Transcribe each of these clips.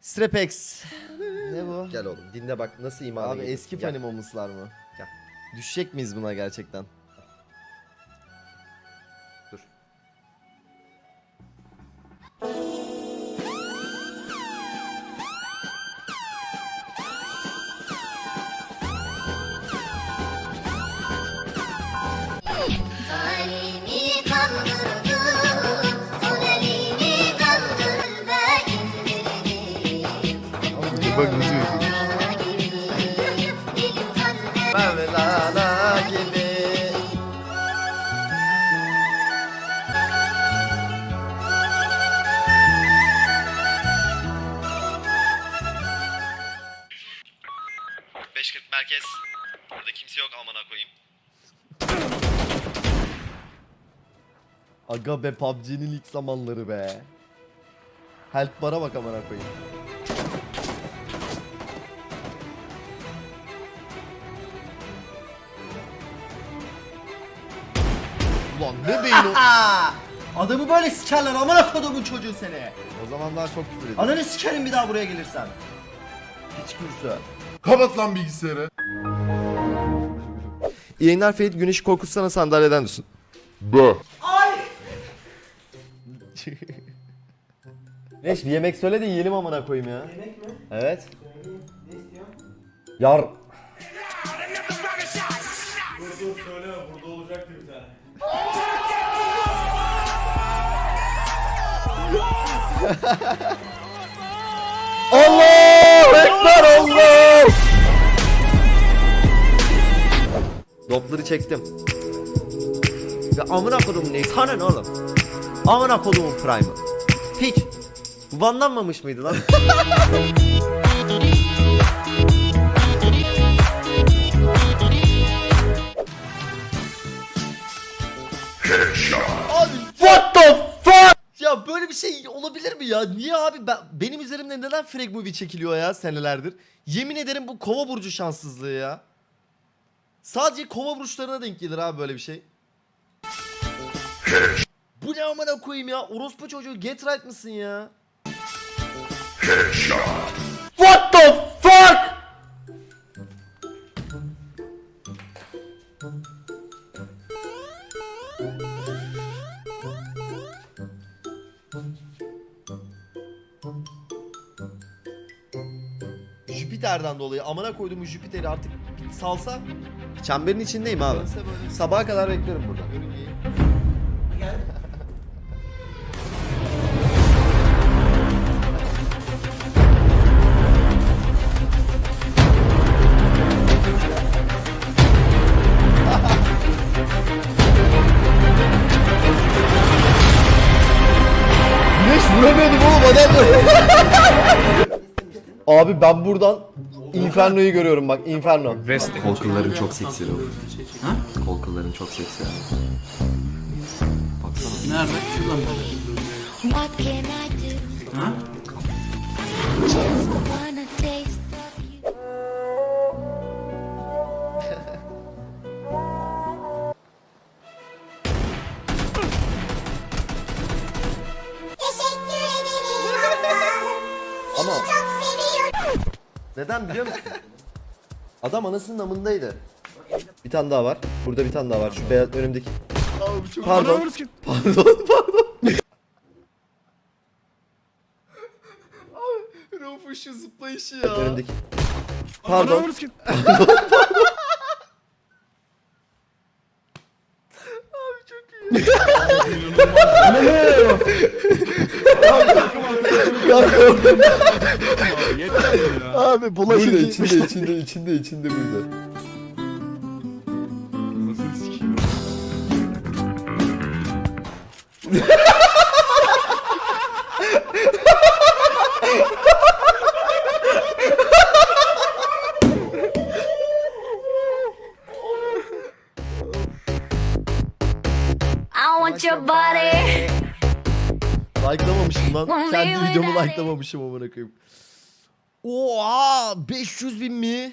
Strepex. Ne bu? Gel oğlum dinle bak nasıl imanı Abi yedim. eski Gel. Mı? Gel. Düşecek miyiz buna gerçekten? Aga be PUBG'nin ilk zamanları be. Help bara bak amına koyayım. Ulan ne beyin o? Adamı böyle sikerler amına kodumun çocuğu seni. O zaman daha çok küfür ediyor. Ananı sikerim bir daha buraya gelirsen. Hiç kürsü. Kapat lan bilgisayarı. İyi yayınlar Ferit Güneş korkutsana sandalyeden düşsün. Be. Reş bir yemek söyle de yiyelim amına koyayım ya. Yemek mi? Evet. Ne istiyorsun? Yar. Allah Ekber Allah. Dopları çektim. Ya amına kodumun ne? Sana ne oğlum? Amına kodumun prime'ı. Hiç. Bu banlanmamış mıydı lan? Abi what the fuck? Ya böyle bir şey olabilir mi ya? Niye abi ben, benim üzerimde neden frag movie çekiliyor ya senelerdir? Yemin ederim bu kova burcu şanssızlığı ya. Sadece kova burçlarına denk gelir abi böyle bir şey. bu ne amına koyayım ya? Orospu çocuğu get right mısın ya? What the fuck? Jüpiter'den dolayı amına koyduğum Jüpiter'i artık salsa çemberin içindeyim abi. Sabaha kadar beklerim burada. Abi ben buradan Inferno'yu görüyorum bak Inferno. Kol kılların çok seksi olur. Ha? Kol kılların çok seksi. Baksana. What can I do? Neden biliyor musun? Adam anasının amındaydı. Bir tane daha var. Burada bir tane daha var. Şu beyaz önümdeki. Pardon. Pardon, pardon. Abi Rauf'un şu zıplayışı ya. Önümdeki. Pardon. Abi çok iyi. Abi bulaşıcı. Burada içinde içinde içinde içinde burada. I Like'lamamışım lan. Kendi videomu like'lamamışım amına koyayım. Oha 500 bin mi?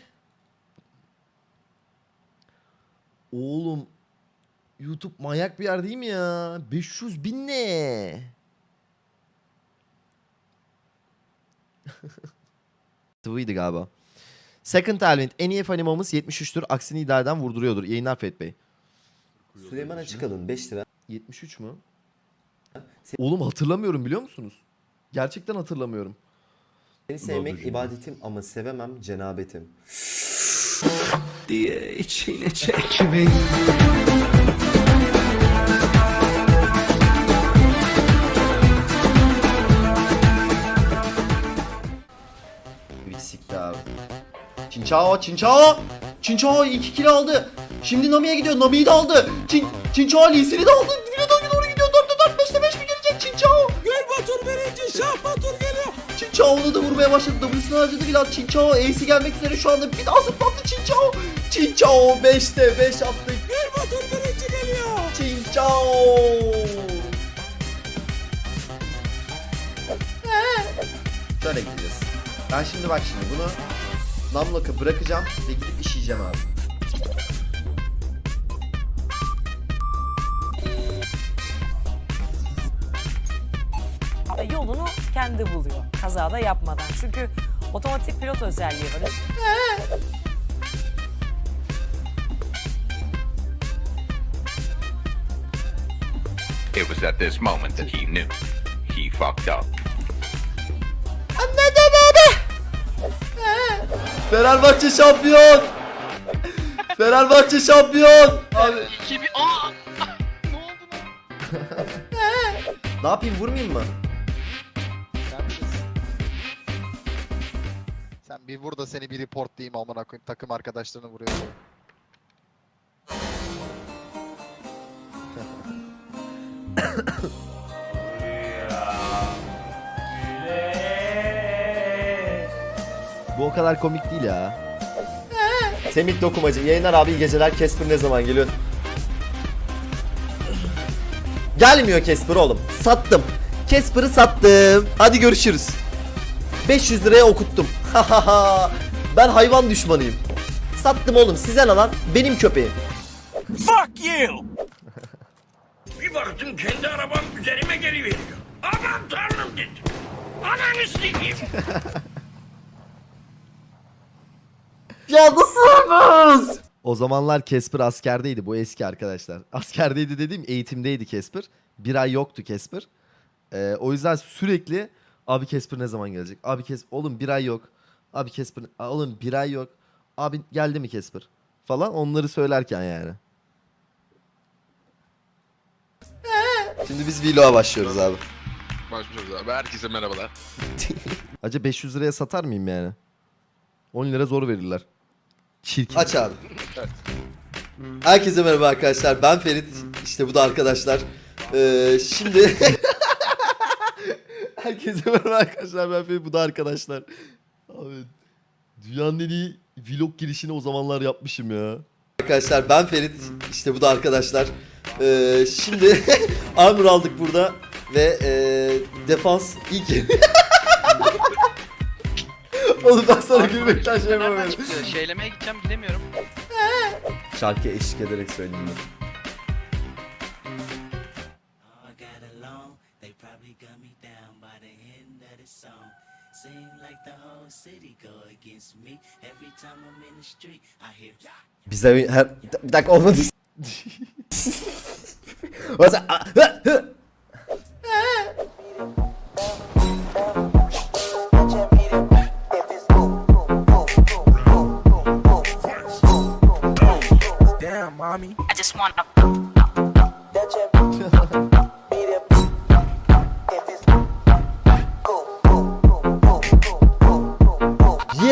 Oğlum YouTube manyak bir yer değil mi ya? 500 bin ne? Tıvıydı galiba. Second Elvin en iyi fanimamız 73'tür. Aksini iddia eden vurduruyordur. Yayınlar Fet Bey. Süleyman Açıkalın 5 lira. 73 mü? Oğlum hatırlamıyorum biliyor musunuz? Gerçekten hatırlamıyorum. Seni sevmek ibadetim ama sevemem cenabetim. Diye içine çekmeyi. Eksikti abi. Çinçao, Çinçao! Çinçao 2 kilo aldı. Şimdi Nami'ye gidiyor. Nami'yi de aldı. Çin, Çinçao Lee'sini de aldı. Geliyor. Çinçao onu da vurmaya başladı. W'sunu harcadı Bilal. Çinçao Ace'i gelmek üzere şu anda. Bir daha zıplattı Çinçao. Çinçao 5'te 5 attı. Gel Batur birinci geliyor. Çinçao. Şöyle gideceğiz. Ben şimdi bak şimdi bunu Namlock'a bırakacağım ve gidip işeyeceğim abi. yolunu kendi buluyor kazada yapmadan. Çünkü otomatik pilot özelliği var. It was at this moment that he knew he fucked up. Fenerbahçe şampiyon! Fenerbahçe şampiyon! Abi. ne yapayım vurmayayım mı? Bir vur da seni bir report diyeyim amına koyayım takım arkadaşlarını vuruyor. Bu o kadar komik değil ya. Semih Dokumacı yayınlar abi iyi geceler. Kesper ne zaman geliyor? Gelmiyor Kesper oğlum. Sattım. Kesper'ı sattım. Hadi görüşürüz. 500 liraya okuttum. ben hayvan düşmanıyım. Sattım oğlum. Size ne lan? Benim köpeğim. Bir baktım kendi arabam üzerime geri veriyor. Aman tanrım dedim. Ananı sikeyim. Ya nasıl olmaz? O zamanlar Casper askerdeydi. Bu eski arkadaşlar. Askerdeydi dediğim eğitimdeydi Casper. Bir ay yoktu Casper. Ee, o yüzden sürekli abi Casper ne zaman gelecek? Abi Kes oğlum bir ay yok. Abi Casper oğlum bir ay yok. Abi geldi mi Casper? Falan onları söylerken yani. Şimdi biz vloga başlıyoruz abi. Başlıyoruz abi. Herkese merhabalar. Acaba 500 liraya satar mıyım yani? 10 lira zor verirler. Çirkin. Aç abi. Herkese merhaba arkadaşlar. Ben Ferit. İşte bu da arkadaşlar. Ee, şimdi... Herkese merhaba arkadaşlar. Ben Ferit. Bu da arkadaşlar. Abi dünyanın en iyi vlog girişini o zamanlar yapmışım ya. Arkadaşlar ben Ferit. İşte bu da arkadaşlar. Ee, şimdi Armor aldık burada. Ve ee, defans ilk Oğlum ben sana gülmekten şey yapamıyorum. Şeylemeye gideceğim gidemiyorum. Şarkıya eşlik ederek söyleyeyim. Bize her... Bir dakika olmadı. Mesela- I just want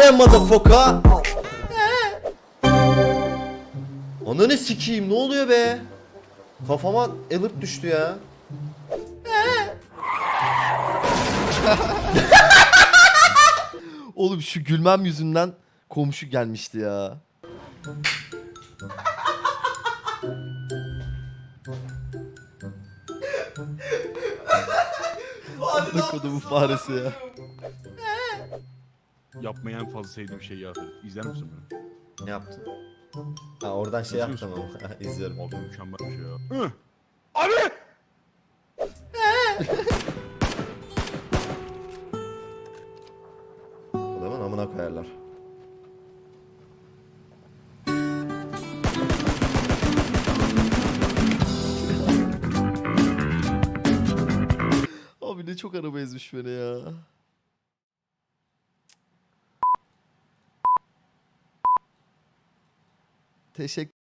Yeah motherfucker. Ananı sikeyim ne oluyor be? Kafama alert düştü ya. Oğlum şu gülmem yüzünden komşu gelmişti ya. Kodumun faresi ya. Yapmayı en fazla sevdiğim şey ya. İzler misin beni? Ne yaptın? Ha oradan şey yaptım ama. İzliyorum. Abi mükemmel bir şey ya. amına koyarlar. Abi ne çok araba ezmiş beni ya. Teşekkür